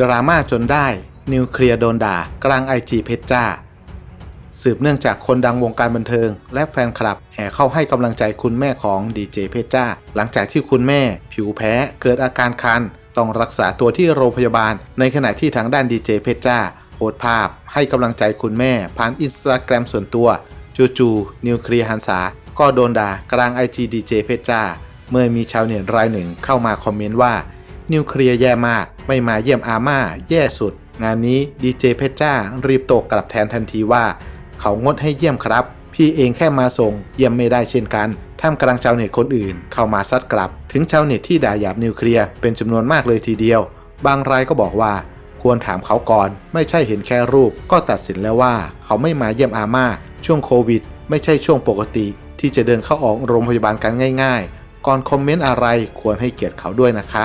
ดราม่าจนได้ นิวเคลียร์โดนด่า กลางไอจีเพชรจ้า สืบเนื่องจากคนดังวงการบันเทิง และแฟนคลับ แห่เข้าให้กำลังใจคุณแม่ของดีเจเพชรจ้า หลังจากที่คุณแม่ ผิวแพ้เกิดอาการคัน ต้องรักษาตัวที่โรงพยาบาล ในขณะที่ทางด้านดีเจเพชรจ้าโพสต์ภาพ ให้กำลังใจคุณแม่ ผ่านอินสตาแกรมส่วนตัวจู่ๆนิวเคลียร์หันษาก็โดนด่ากลางไอจีดีเจเพชรจ้าเมื่อมีชาวเน็ตรายหนึ่งเข้ามาคอมเมนต์ว่า นิวเคลียร์แย่มาก ไม่มาเยี่ยมอาม่า แย่สุด งานนี้ดีเจเพชรจ้ารีบโตกลับแทนทันทีว่า เขางดให้เยี่ยมครับ พี่เองแค่มาส่ง เยี่ยมไม่ได้เช่นกันท่ามกลางชาวเน็ตคนอื่น เข้ามาซัดกลับ ถึงชาวเน็ตที่ด่าหยาบนิวเคลียร์เป็นจำนวนมากเลยทีเดียว บางรายก็บอกว่า ควรถามเขาก่อน ไม่ใช่เห็นแค่รูป ก็ตัดสินแล้วว่า เขาไม่มาเยี่ยมอาม่า ช่วงโควิด ไม่ใช่ช่วงปกติ ที่จะเดินเข้าออกโรงพยาบาลกันง่าย ๆ ก่อนคอมเมนต์อะไรควรให้เกียรติเขาด้วยนะคะ